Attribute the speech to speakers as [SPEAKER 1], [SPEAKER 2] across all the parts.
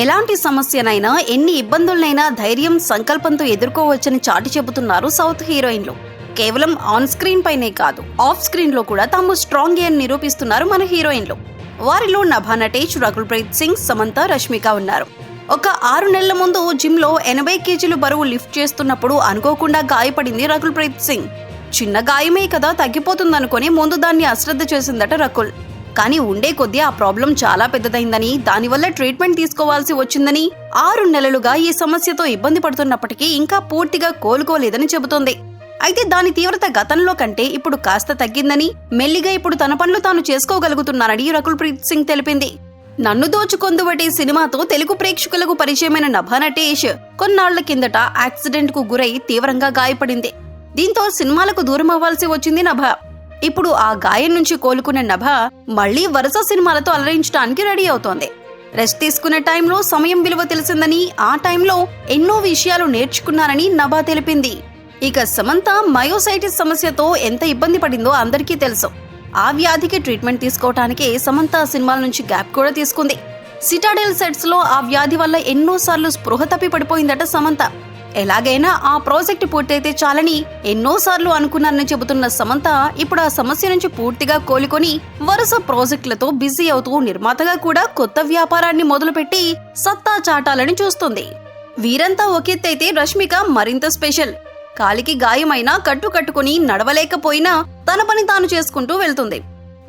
[SPEAKER 1] ఎలాంటి సమస్యనైనా ఎన్ని ఇబ్బందులనైనా ధైర్యం సంకల్పంతో ఎదుర్కోవచ్చని చాటి చెబుతున్నారు సౌత్ హీరోయిన్లు. కేవలం ఆన్ స్క్రీన్ పైనే కాదు ఆఫ్ స్క్రీన్లో కూడా తాము స్ట్రాంగ్ అని నిరూపిస్తున్నారు మన హీరోయిన్లు. వారిలో నభా నటేష్ రకుల్ ప్రీత్ సింగ్ సమంత రష్మిక ఉన్నారు. ఒక ఆరు నెలల ముందు జిమ్లో ఎనభై కేజీలు బరువు లిఫ్ట్ చేస్తున్నప్పుడు అనుకోకుండా గాయపడింది రకుల్ ప్రీత్ సింగ్. చిన్న గాయమే కదా తగ్గిపోతుందనుకొని ముందు దాన్ని అశ్రద్ధ చేసిందట రకుల్. కానీ ఉండే కొద్దీ ఆ ప్రాబ్లం చాలా పెద్దదైందని దానివల్ల ట్రీట్మెంట్ తీసుకోవాల్సి వచ్చిందని. ఆరు నెలలుగా ఈ సమస్యతో ఇబ్బంది పడుతున్నప్పటికీ ఇంకా పూర్తిగా కోలుకోలేదని చెబుతోంది. అయితే దాని తీవ్రత గతంలో కంటే ఇప్పుడు కాస్త తగ్గిందని మెల్లిగా ఇప్పుడు తన పనులు తాను చేసుకోగలుగుతున్నానని రకుల్ ప్రీత్ సింగ్ తెలిపింది. నన్ను దోచుకొందువటే సినిమాతో తెలుగు ప్రేక్షకులకు పరిచయమైన నభా నటేష్ కొన్నాళ్ళ కిందట యాక్సిడెంట్కు గురై తీవ్రంగా గాయపడింది. దీంతో సినిమాలకు దూరం అవ్వాల్సి వచ్చింది నభ. ఇప్పుడు ఆ గాయం నుంచి కోలుకున్న నభ మళ్ళీ వరుస సినిమాలతో అలరించడానికి రెడీ అవుతోంది. రెస్ట్ తీసుకునే టైంలో సమయం విలువ తెలిసిందని ఆ టైంలో ఎన్నో విషయాలు నేర్చుకున్నారని నభ తెలిపింది. ఇక సమంత మయోసైటిస్ సమస్యతో ఎంత ఇబ్బంది పడిందో అందరికీ తెలుసు. ఆ వ్యాధికి ట్రీట్మెంట్ తీసుకోవటానికి సమంత సినిమాల నుంచి గ్యాప్ కూడా తీసుకుంది. సిటాడెల్ సెట్స్లో ఆ వ్యాధి వల్ల ఎన్నోసార్లు స్పృహ తప్పి పడిపోయిందట సమంత. ఎలాగైనా ఆ ప్రాజెక్ట్ పూర్తయితే చాలని ఎన్నోసార్లు అనుకున్నానని చెబుతున్న సమంత ఇప్పుడు ఆ సమస్య నుంచి పూర్తిగా కోలుకొని వరుస ప్రాజెక్టులతో బిజీ అవుతూ నిర్మాతగా కూడా కొత్త వ్యాపారాన్ని మొదలుపెట్టి సత్తా చాటాలని చూస్తుంది. వీరంతా ఒకెత్తైతే రష్మిక మరింత స్పెషల్. కాలికి గాయమైనా కట్టు కట్టుకుని నడవలేకపోయినా తన పని తాను చేసుకుంటూ వెళ్తుంది.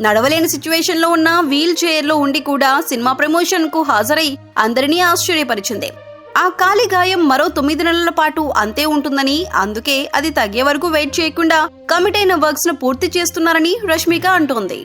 [SPEAKER 1] నడవలేని సిచ్యువేషన్లో ఉన్న వీల్ చైర్లో ఉండి కూడా సినిమా ప్రమోషన్కు హాజరై అందరినీ ఆశ్చర్యపరిచింది. ఆ కాలి గాయం మరో తొమ్మిది నెలల పాటు అంతే ఉంటుందని అందుకే అది తగ్గే వరకు వెయిట్ చేయకుండా కమిట్ అయిన వర్క్స్ను పూర్తి చేస్తున్నారని రష్మిక అంటోంది.